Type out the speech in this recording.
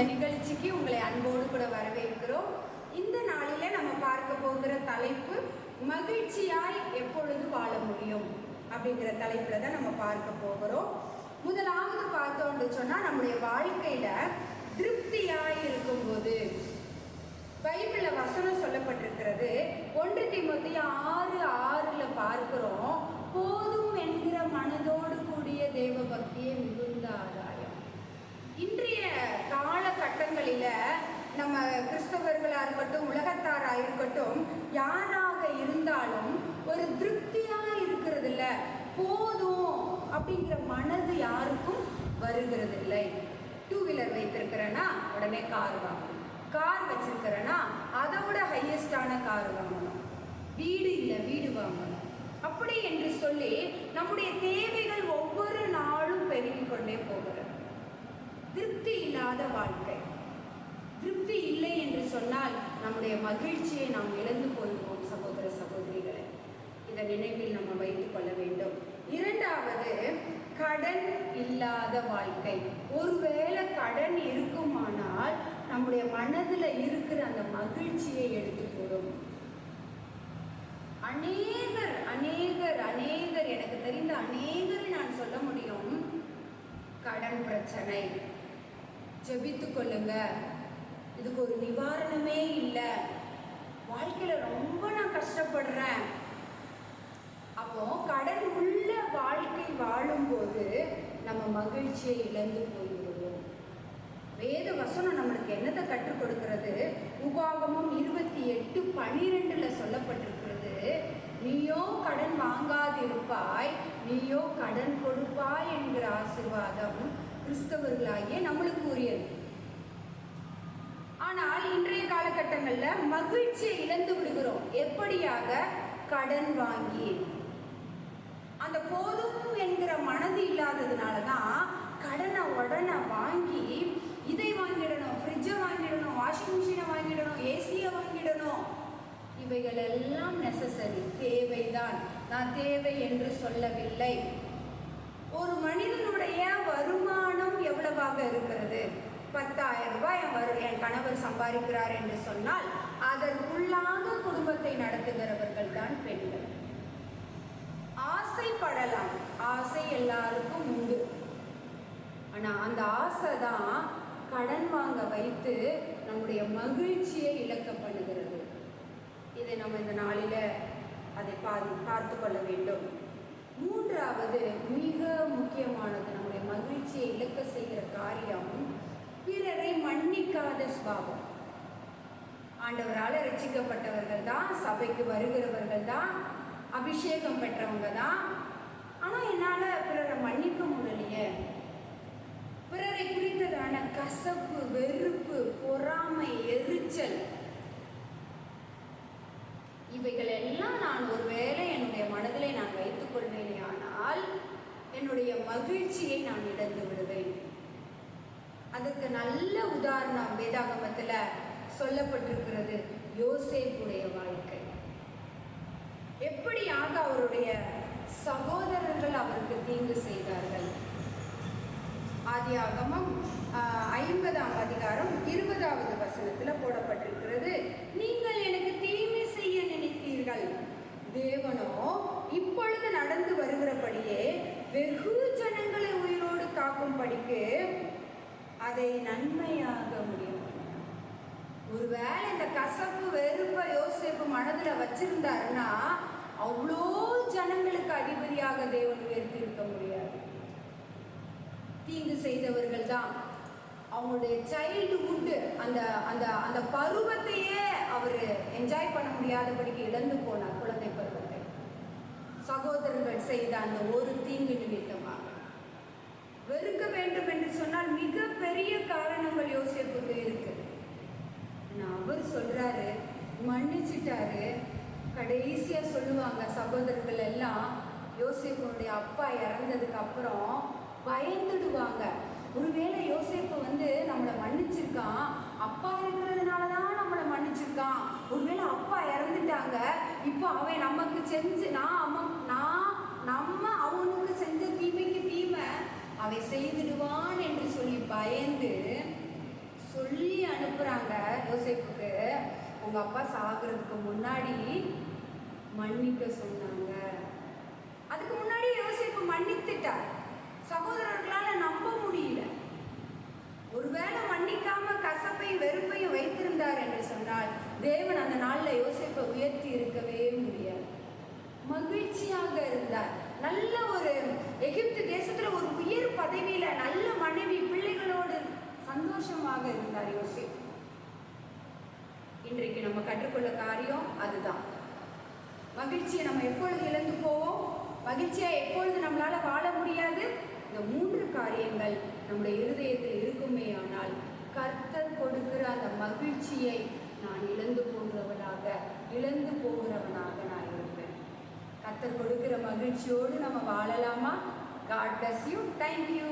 இந்த நிகழ்ச்சிக்கு உங்களை அன்போடு கூட வரவேற்கிறோம். இந்த நாளில நம்ம பார்க்க போகிற தலைப்பு மகிழ்ச்சியாய் எப்பொழுது வாழ முடியும்? அப்படிங்கிற தலைப்பில் தான் நம்ம பார்க்க போகிறோம். முதலாவது பார்த்தோம்னு சொன்னால் நம்முடைய வாழ்க்கையில் திருப்தியாய் இருக்கும்போது பைபிளில் வசனம் சொல்லப்பட்டிருக்கிறது ஒன்று திமுத்தி ஆறு ஆறு ஒரு திருப்தியாக இருக்கிறது இல்லை போதும் அப்படிங்கிற மனது யாருக்கும் வருகிறது இல்லை டூ வீலர் வைத்திருக்கிறேன்னா உடனே கார் வாங்கணும். கார் வச்சிருக்கிறேன்னா அதை விட ஹையஸ்டான கார் வாங்கணும். வீடு இல்லை வீடு வாங்கணும். அப்படி என்று சொல்லி நம்முடைய தேவைகள் ஒவ்வொரு நாளும் பெருகிக் கொண்டே போகிறது. திருப்தி இல்லாத வாழ்க்கை. திருப்தி இல்லை என்று சொன்னால் நம்முடைய மகிழ்ச்சியை நாம் இழந்து போய்வோம் சகோதர சகோதரி. நினைவில் நம்ம வைத்துக் கொள்ள வேண்டும். இரண்டாவது கடன் இல்லாத வாழ்க்கை. ஒருவேளை கடன் இருக்குமானால் நம்முடைய மனதில் இருக்கிற அந்த மகிழ்ச்சியை எடுத்து போடும் அநேகர் அநேகர் அநேகர் எனக்கு தெரிந்த அநேகரை நான் சொல்ல முடியும். கடன் பிரச்சனை. ஜெபித்து கொள்ளுங்க. இதுக்கு ஒரு நிவாரணமே இல்லை. வாழ்க்கையில் ரொம்ப நான் கஷ்டப்படுறேன். அப்போ கடன் உள்ள வாழ்க்கை வாழும்போது நம்ம மகிழ்ச்சியை இழந்து போய்விடுவோம். வேத வசனம் நம்மளுக்கு என்னத்தை கற்றுக் கொடுக்கிறது? உபாகமும் இருபத்தி எட்டு பனிரெண்டுல சொல்லப்பட்டிருக்கிறது நீயோ கடன் வாங்காதிருப்பாய் நீயோ கடன் கொடுப்பாய் என்கிற ஆசிர்வாதம் கிறிஸ்தவர்களாகிய நம்மளுக்கு உரியது. ஆனால் இன்றைய காலகட்டங்களில் மகிழ்ச்சியை இழந்து விடுகிறோம். எப்படியாக? கடன் வாங்கி. அந்த போதும் என்கிற மனது இல்லாததுனால தான் கடனை உடனே வாங்கி இதை வாங்கிடணும் ஃப்ரிட்ஜை வாங்கிடணும் வாஷிங் மிஷினை வாங்கிடணும் ஏசியை வாங்கிடணும். இவைகள் எல்லாம் நெசசரி தேவைதான். நான் தேவை என்று சொல்லவில்லை. ஒரு மனிதனுடைய வருமானம் எவ்வளவாக இருக்கிறது? பத்தாயிரம் ரூபாய் என் வரு என் கணவர் சம்பாதிக்கிறார் என்று சொன்னால் அதற்குள்ளாக குடும்பத்தை நடத்துகிறவர்கள் தான் பெண். ஆனால் அந்த ஆசை தான் கடன் வாங்க வைத்து நம்முடைய மகிழ்ச்சியை இழக்க பண்ணுகிறது. இதை நம்ம இந்த நாளில் அதை பாதி பார்த்து கொள்ள வேண்டும். மூன்றாவது மிக முக்கியமானது நம்முடைய மகிழ்ச்சியை இழக்க செய்கிற காரியம் பிறரை மன்னிக்காத சுபாவம். ஆண்டவரால் ரசிக்கப்பட்டவர்கள் தான் சபைக்கு வருகிறவர்கள் தான் அபிஷேகம் பெற்றவங்க தான். ஆனால் என்னால் பிறரை மன்னிக்க முடியலையே பிறரை குறித்ததான கசப்பு வெறுப்பு பொறாமை எரிச்சல் இவைகள் எல்லாம் நான் ஒருவேளை என்னுடைய மனதிலே நான் வைத்துக் கொள்வேனே ஆனால் என்னுடைய மகிழ்ச்சியை நான் இழந்து விடுவேன். அதுக்கு நல்ல உதாரணம் வேதாகமத்தில் சொல்லப்பட்டிருக்கிறது. யோசேப்புடைய வாழ்க்கை. எப்படியாக அவருடைய சகோதரர்கள் அவருக்கு தீங்கு செய்தார்கள்? ஆதியாகமம் ஐம்பதாம் அதிகாரம் இருபதாவது வசனத்தில் போடப்பட்டிருக்கிறது. நீங்கள் எனக்கு தீமை செய்ய நினைத்தீர்கள். தேவனோ அதை நன்மையாக முடியும். ஒருவேளை இந்த கசப்பு வெறுப்பை யோசிப்பு மனதில் வச்சிருந்தாருன்னா அவ்வளோ ஜனங்களுக்கு அதிபதியாக தேவன் உயர்த்தி இருக்க முடியாது. தீங்கு செய்தவர்கள் தான் அவங்களுடைய சைல்டுஹுட்டு அந்த அந்த அந்த பருவத்தையே அவர் என்ஜாய் பண்ண முடியாதபடிக்கு இழந்து போனார் குழந்தை பருவத்தை. சகோதரர்கள் செய்த அந்த ஒரு தீங்கு நிமித்தமாக. வெறுக்க வேண்டும் என்று சொன்னால் மிக போது சொல்றாரு மன்னிச்சிட்டாரு. கடைசியா சொல்லுவாங்க சகோதரர்கள் எல்லாம் யோசிப்பனுடைய அப்பா இறந்ததுக்கு அப்புறம் பயந்துடுவாங்க. ஒருவேளை யோசேப்பு வந்து நம்மளை மன்னிச்சிருக்கான். அப்பா இருக்கிறதுனால தான் நம்மளை மன்னிச்சிருக்கான். ஒருவேளை அப்பா இறந்துட்டாங்க. இப்போ அவன் நமக்கு செஞ்சு நான் அவன் நான் நம்ம அவனுக்கு செஞ்ச தீமைக்கு தீமை அவன் செய்துடுவான் என்று சொல்லி பயந்து உங்க அப்பா சாகுறதுக்கு முன்னாடி மன்னிக்க சொன்னாங்க. அதுக்கு முன்னாடி யோசிப்பு மன்னித்துட்டார். சகோதரர்களால் நம்ப முடியல. ஒருவேளை மன்னிக்காம கசப்பையும் வெறுப்பையும் வைத்திருந்தார் என்று சொன்னால் தேவன் அந்த நாளில் யோசிப்பை உயர்த்தி இருக்கவே முடியாது. மகிழ்ச்சியாக இருந்தார். நல்ல ஒரு எகிப்து தேசத்தில் ஒரு உயர் பதவியில் நல்ல மனைவி பிள்ளைகளோடு சந்தோஷமாக இருந்தார் யோசிப்பு. இன்றைக்கு நம்ம கற்றுக்கொள்ள காரியம் அதுதான். மகிழ்ச்சியை நம்ம எப்பொழுது இழந்து போவோம்? மகிழ்ச்சியா எப்பொழுது நம்மளால வாழ முடியாது? இந்த மூன்று காரியங்கள் நம்முடைய இருதயத்தில் இருக்குமே ஆனால் கர்த்தர் கொடுக்கிற அந்த மகிழ்ச்சியை நான் இழந்து போகிறவனாக இழந்து போகிறவனாக நான் இருப்பேன். கர்த்தர் கொடுக்கிற மகிழ்ச்சியோடு நம்ம வாழலாமா? God bless you thank you